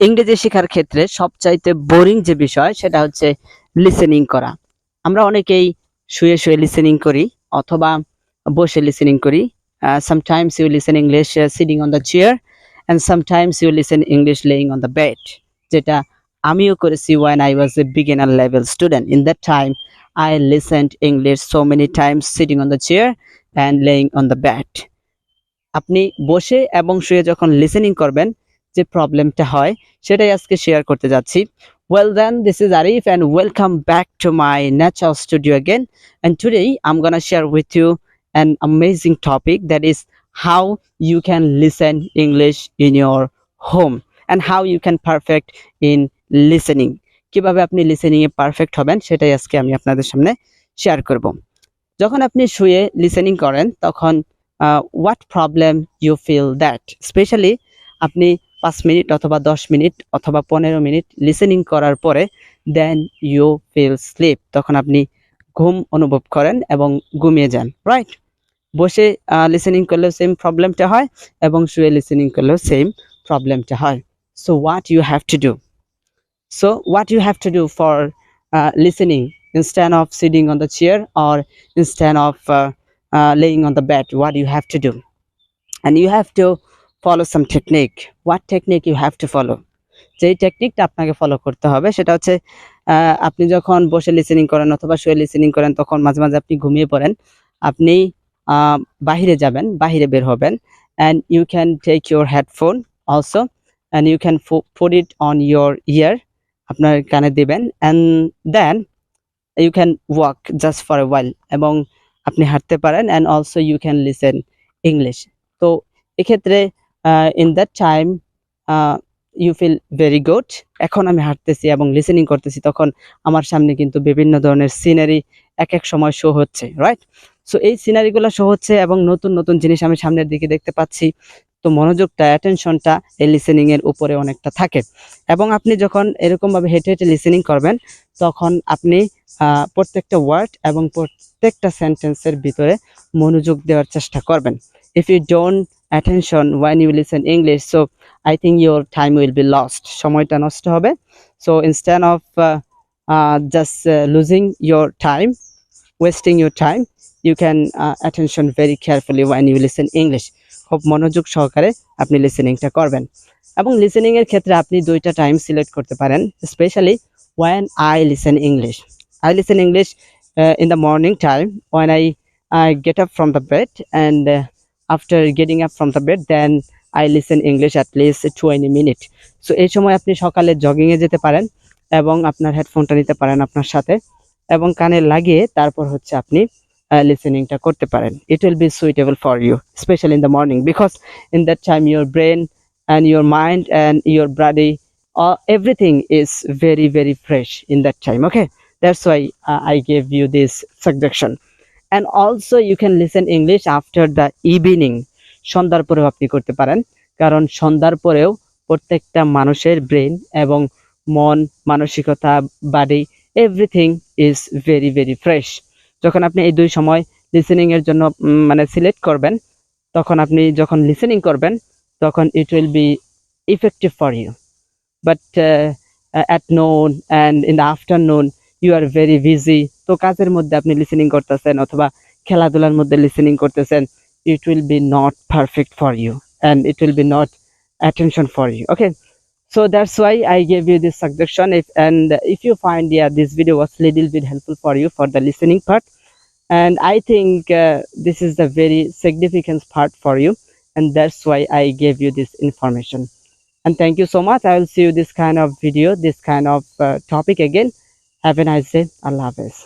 ইংরেজি শেখার ক্ষেত্রে সবচাইতে বোরিং যে বিষয়, সেটা হচ্ছে লিসেনিং করা। আমরা অনেকেই শুয়ে শুয়ে লিসেনিং করি, অথবা বসে লিসেনিং করি। Sometimes you listen English sitting on the chair and sometimes you listen English laying on the bed যেটা আমিও করেছি when I was a beginner level student in that time I listened English so many times sitting on the chair and laying on the bed আপনি বসে এবং শুয়ে যখন listening করবেন যে প্রবলেমটা হয়, সেটাই আজকে শেয়ার করতে যাচ্ছি। Well then this is Arif and welcome back to my natural studio again and today I'm gonna share with you an amazing topic that is how you can listen English in your home and how you can perfect in listening কীভাবে আপনি লিসেনিংয়ে perfect হবেন, সেটাই আজকে আমি আপনাদের সামনে share করব। যখন আপনি শুয়ে লিসেনিং করেন, তখন what problem you feel that specially আপনি পাঁচ মিনিট অথবা দশ মিনিট অথবা পনেরো মিনিট লিসেনিং করার পরে দেন ইউ ফিল স্লিপ তখন আপনি ঘুম অনুভব করেন এবং ঘুমিয়ে যান। রাইট বসে লিসেনিং করলেও সেম প্রবলেমটা হয় এবং শুয়ে লিসেনিং করলেও সেম প্রবলেমটা হয়। So what you have to do so what you have to do for listening instead of sitting on the chair or instead of uh, uh, laying on the bed what you have to do? Have to follow some technique. What technique you have to follow? যেই টেকনিকটা আপনাকে follow করতে হবে, সেটা হচ্ছে আপনি যখন বসে লিসেনিং করেন অথবা শুয়ে লিসেনিং করেন, তখন মাঝে মাঝে আপনি ঘুমিয়ে পড়েন। আপনি বাহিরে যাবেন, বাহিরে বের হবেন। And you can take your headphone also and you can put it on your ear আপনার কানে দিবেন। And then you can walk just for a while এবং আপনি হাঁটতে পারেন and also you can listen English তো এক্ষেত্রে in that time you feel very good এখন আমি হাঁটতেছি এবং লিসেনিং করতেছি, তখন আমার সামনে কিন্তু বিভিন্ন ধরনের সিনারি এক এক সময় শো হচ্ছে রাইট সো এই সিনারিগুলো শো হচ্ছে এবং নতুন নতুন জিনিস আমি সামনের দিকে দেখতে পাচ্ছি। তো মনোযোগটা অ্যাটেনশনটা এই লিসেনিং এর উপরে অনেকটা থাকে। এবং আপনি যখন এরকমভাবে হেঁটে হেঁটে লিসেনিং করবেন, তখন আপনি প্রত্যেকটা ওয়ার্ড এবং প্রত্যেকটা সেন্টেন্সের ভিতরে মনোযোগ দেওয়ার চেষ্টা করবেন। If you don't attention when you listen English so I think your time will be lost সময়টা নষ্ট হবে। So instead of just losing your time wasting your time you can attention very carefully when you listen English খুব মনোযোগ সহকারে আপনি লিসেনিংটা করবেন। এবং listening এর ক্ষেত্রে আপনি দুইটা টাইম সিলেক্ট করতে পারেন। Specially when I listen English. I listen English uh, in the morning time when I I get up from the bed and uh, after getting up from the bed then I listen English at least 20 minutes. So এই সময় আপনি সকালে jogging এ যেতে পারেন এবং আপনার হেডফোনটা নিতে পারেন আপনার সাথে এবং কানে লাগিয়ে তারপর হচ্ছে আপনি লিসেনিংটা করতে পারেন। It will be suitable for you specially in the morning because in that time your brain and your mind and your body uh, everything is very very fresh in that time okay? That's why uh, i gave you and also you can listen english after the evening. সন্ধ্যার পরেও আপনি করতে পারেন। কারণ সন্ধ্যার পরেও প্রত্যেকটা মানুষের ব্রেন এবং মন মানসিকতা body everything is very very fresh যখন আপনি এই দুই সময় লিসেনিং এর জন্য মানে সিলেক্ট করবেন তখন আপনি যখন লিসেনিং করবেন তখন it will be effective for you but uh, uh, at in and in the afternoon you are very busy তো কাজের মধ্যে আপনি লিসেনিং করতেছেন অথবা খেলাধুলার মধ্যে লিসেনিং করতেছেন it will be not perfect for you and it will be not attention for you okay so that's why i gave you this suggestion if and if you find yeah this video was little bit helpful for you for the listening part and i think uh, this is the very significant part for you and that's why i gave you this information and thank you so much i will see you this kind of video this kind of uh, topic again A nice day allah hafiz